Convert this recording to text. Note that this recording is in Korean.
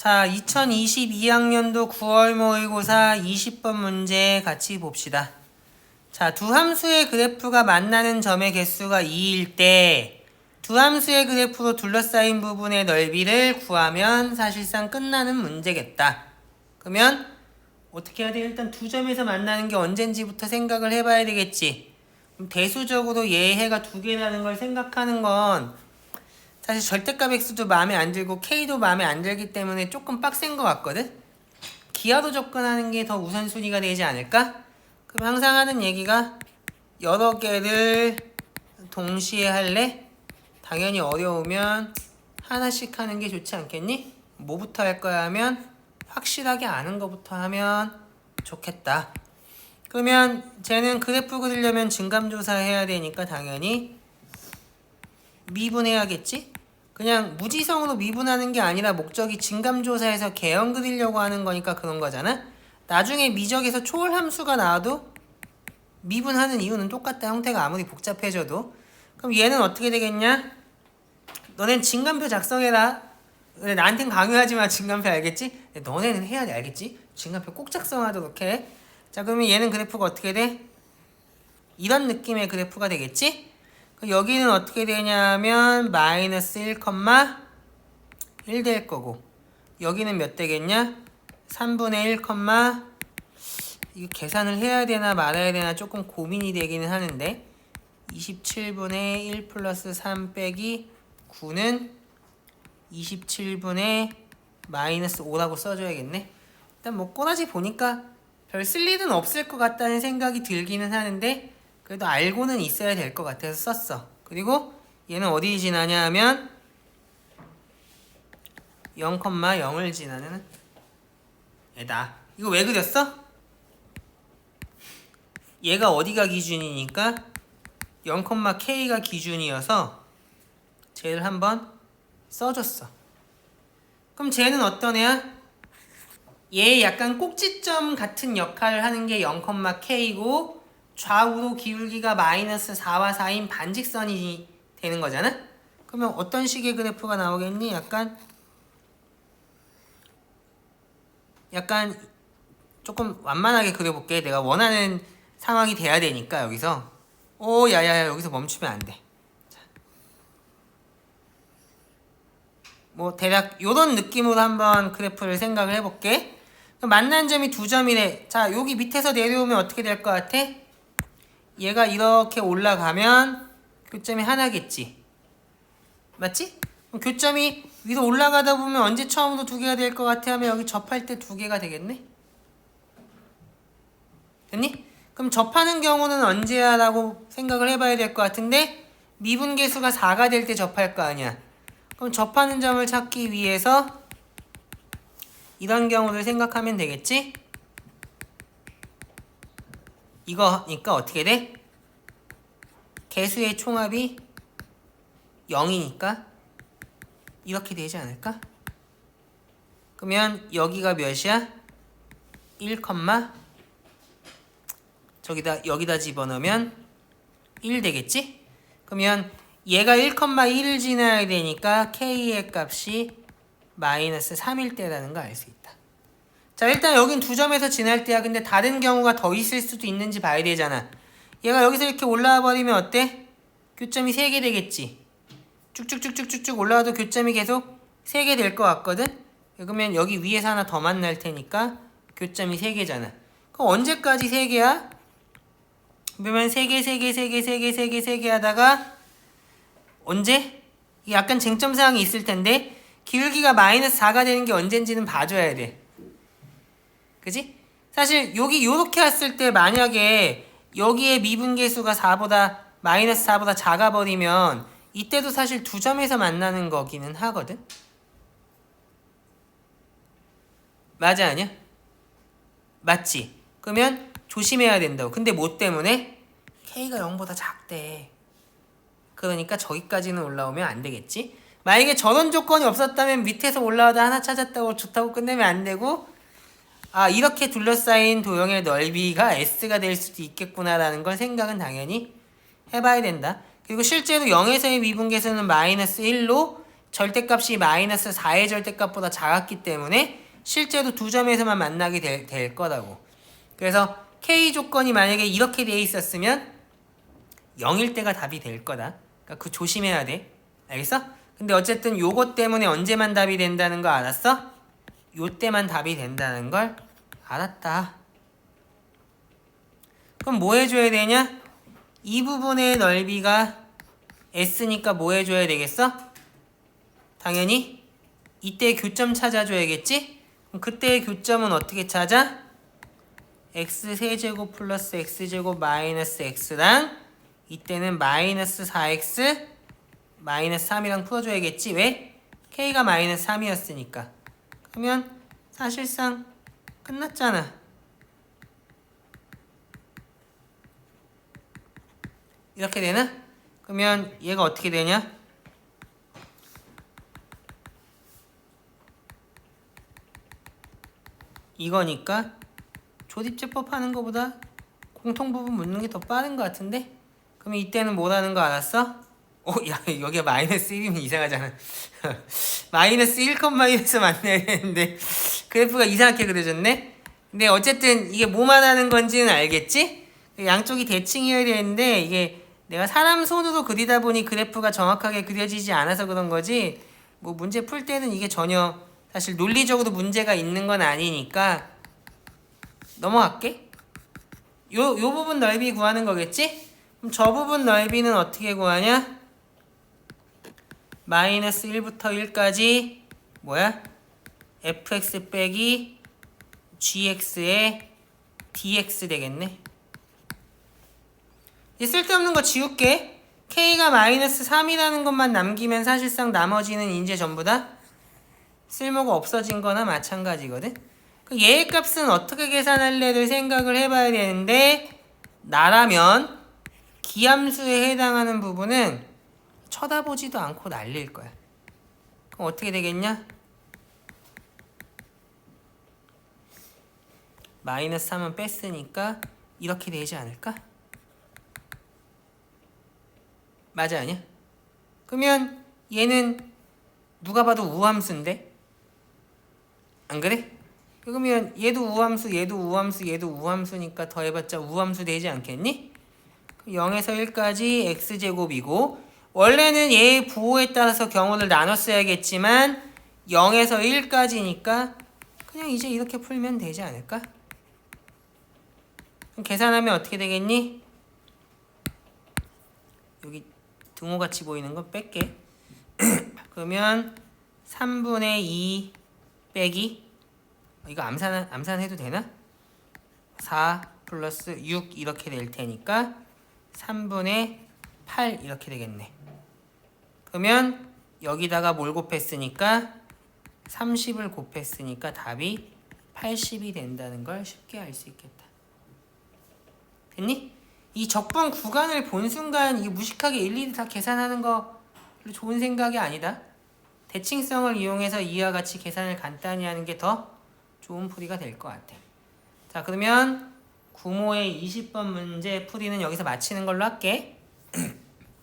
자, 2022학년도 9월 모의고사 20번 문제 같이 봅시다. 자, 두 함수의 그래프가 만나는 점의 개수가 2일 때 두 함수의 그래프로 둘러싸인 부분의 넓이를 구하면 사실상 끝나는 문제겠다. 그러면 어떻게 해야 돼? 일단 두 점에서 만나는 게 언젠지부터 생각을 해봐야 되겠지. 대수적으로 얘 해가 두 개라는 걸 생각하는 건 사실 절대값 x도 마음에 안 들고 k도 마음에 안 들기 때문에 조금 빡센 것 같거든. 기하로 접근하는 게 더 우선순위가 되지 않을까? 그럼 항상 하는 얘기가 여러 개를 동시에 할래? 당연히 어려우면 하나씩 하는 게 좋지 않겠니? 뭐부터 할 거야 하면 확실하게 아는 거부터 하면 좋겠다. 그러면 쟤는 그래프 그리려면 증감조사 해야 되니까 당연히 미분해야겠지? 그냥 무지성으로 미분하는 게 아니라 목적이 증감조사에서 개형 그리려고 하는 거니까 그런 거잖아? 나중에 미적에서 초월 함수가 나와도 미분하는 이유는 똑같다. 형태가 아무리 복잡해져도. 그럼 얘는 어떻게 되겠냐? 너넨 진간표 작성해라. 그래, 나한텐 강요하지 마. 진간표 알겠지? 근데 너네는 해야 돼. 알겠지? 진간표 꼭 작성하도록 해. 자, 그러면 얘는 그래프가 어떻게 돼? 이런 느낌의 그래프가 되겠지? 여기는 어떻게 되냐면 마이너스 1,1 될 거고 여기는 몇 되겠냐? 3분의 1, 이거 계산을 해야 되나 말아야 되나 조금 고민이 되기는 하는데 27분의 1 플러스 3 빼기 9는 27분의 마이너스 5라고 써줘야겠네. 일단 뭐 꼬라지 보니까 별 쓸 일은 없을 것 같다는 생각이 들기는 하는데 그래도 알고는 있어야 될 것 같아서 썼어. 그리고 얘는 어디 지나냐 하면 0,0을 지나는 애다. 이거 왜 그렸어? 얘가 어디가 기준이니까 0,k가 기준이어서 쟤를 한번 써줬어. 그럼 쟤는 어떤 애야? 얘 약간 꼭지점 같은 역할을 하는 게 0,k고 좌우로 기울기가 마이너스 4와 4인 반직선이 되는 거잖아? 그러면 어떤 식의 그래프가 나오겠니? 약간 약간 조금 완만하게 그려볼게. 내가 원하는 상황이 돼야 되니까 여기서 오 야야야 여기서 멈추면 안 돼. 뭐 대략 요런 느낌으로 한번 그래프를 생각을 해볼게. 만난 점이 두 점이래. 자 여기 밑에서 내려오면 어떻게 될 것 같아? 얘가 이렇게 올라가면 교점이 하나겠지. 맞지? 교점이 위로 올라가다 보면 언제 처음으로 두 개가 될 것 같아 하면 여기 접할 때 두 개가 되겠네? 됐니? 그럼 접하는 경우는 언제야 라고 생각을 해봐야 될 것 같은데 미분계수가 4가 될 때 접할 거 아니야. 그럼 접하는 점을 찾기 위해서 이런 경우를 생각하면 되겠지? 이거니까 어떻게 돼? 개수의 총합이 0이니까 이렇게 되지 않을까? 그러면 여기가 몇이야? 1, 저기다 여기다 집어넣으면 1 되겠지? 그러면 얘가 1,1을 지나야 되니까 k의 값이 마이너스 3일 때라는 거 알 수 있다. 자 일단 여긴 두 점에서 지날 때야. 근데 다른 경우가 더 있을 수도 있는지 봐야 되잖아. 얘가 여기서 이렇게 올라와 버리면 어때? 교점이 3개 되겠지. 쭉쭉쭉쭉쭉쭉 올라와도 교점이 계속 3개 될 것 같거든? 그러면 여기 위에서 하나 더 만날 테니까 교점이 3개잖아. 그럼 언제까지 3개야? 그러면 3개, 3개, 3개, 3개, 3개, 3개 하다가 언제? 약간 쟁점 사항이 있을 텐데 기울기가 마이너스 4가 되는 게 언젠지는 봐줘야 돼. 그지? 사실 여기 요렇게 왔을 때 만약에 여기에 미분계수가 4보다 마이너스 4보다 작아 버리면 이때도 사실 두 점에서 만나는 거기는 하거든. 맞아 아니야? 맞지? 그러면 조심해야 된다고. 근데 뭐 때문에? K가 0보다 작대. 그러니까 저기까지는 올라오면 안 되겠지. 만약에 저런 조건이 없었다면 밑에서 올라와도 하나 찾았다고 좋다고 끝내면 안 되고 아 이렇게 둘러싸인 도형의 넓이가 S가 될 수도 있겠구나라는 걸 생각은 당연히 해봐야 된다. 그리고 실제로 0에서의 미분계수는 마이너스 1로 절대값이 마이너스 4의 절대값보다 작았기 때문에 실제로 두 점에서만 만나게 될, 될 거라고. 그래서 K 조건이 만약에 이렇게 돼 있었으면 0일 때가 답이 될 거다. 그러니까 그 조심해야 돼. 알겠어? 근데 어쨌든 요것 때문에 언제만 답이 된다는 거 알았어? 요 때만 답이 된다는 걸 알았다. 그럼 뭐 해줘야 되냐? 이 부분의 넓이가 S니까 뭐 해줘야 되겠어? 당연히 이때 교점 찾아줘야겠지? 그럼 그때의 교점은 어떻게 찾아? x 세제곱 플러스 x제곱 마이너스 x랑 이때는 마이너스 4x 마이너스 3이랑 풀어줘야겠지? 왜? k가 마이너스 3이었으니까 그러면 사실상 끝났잖아 이렇게 되나? 그러면 얘가 어떻게 되냐? 이거니까 조립제법 하는 것보다 공통 부분 묻는 게 더 빠른 것 같은데? 그럼 이때는 뭐라는 거 알았어? 어, 야, 여기가 마이너스 1이면 이상하잖아. 마이너스 1컴마이너스 만나야 되는데, 그래프가 이상하게 그려졌네? 근데 어쨌든 이게 뭐만 하는 건지는 알겠지? 양쪽이 대칭이어야 되는데, 이게 내가 사람 손으로 그리다 보니 그래프가 정확하게 그려지지 않아서 그런 거지, 뭐 문제 풀 때는 이게 전혀 사실 논리적으로 문제가 있는 건 아니니까, 넘어갈게. 요, 요 부분 넓이 구하는 거겠지? 그럼 저 부분 넓이는 어떻게 구하냐? 마이너스 1부터 1까지 뭐야? fx 빼기 gx의 dx 되겠네. 이 쓸데없는 거 지울게. k가 마이너스 3이라는 것만 남기면 사실상 나머지는 이제 전부 다 쓸모가 없어진 거나 마찬가지거든. 그 얘의 값은 어떻게 계산할래를 생각을 해봐야 되는데 나라면 기함수에 해당하는 부분은 쳐다보지도 않고 날릴 거야. 그럼 어떻게 되겠냐? 마이너스 3은 뺐으니까 이렇게 되지 않을까? 맞아 아니야? 그러면 얘는 누가 봐도 우함수인데? 안 그래? 그러면 얘도 우함수, 얘도 우함수, 얘도 우함수니까 더해봤자 우함수 되지 않겠니? 0에서 1까지 x제곱이고 원래는 얘의 부호에 따라서 경우를 나눴어야겠지만 0에서 1까지니까 그냥 이제 이렇게 풀면 되지 않을까? 계산하면 어떻게 되겠니? 여기 등호같이 보이는 거 뺄게 그러면 3분의 2 빼기 이거 암산 암산해도 되나? 4 플러스 6 이렇게 될 테니까 3분의 8 이렇게 되겠네. 그러면 여기다가 뭘 곱했으니까 30을 곱했으니까 답이 80이 된다는 걸 쉽게 알 수 있겠다. 됐니? 이 적분 구간을 본 순간 이게 무식하게 일일이 다 계산하는 거 좋은 생각이 아니다. 대칭성을 이용해서 이와 같이 계산을 간단히 하는 게 더 좋은 풀이가 될 것 같아. 자, 그러면 구모의 20번 문제 풀이는 여기서 마치는 걸로 할게.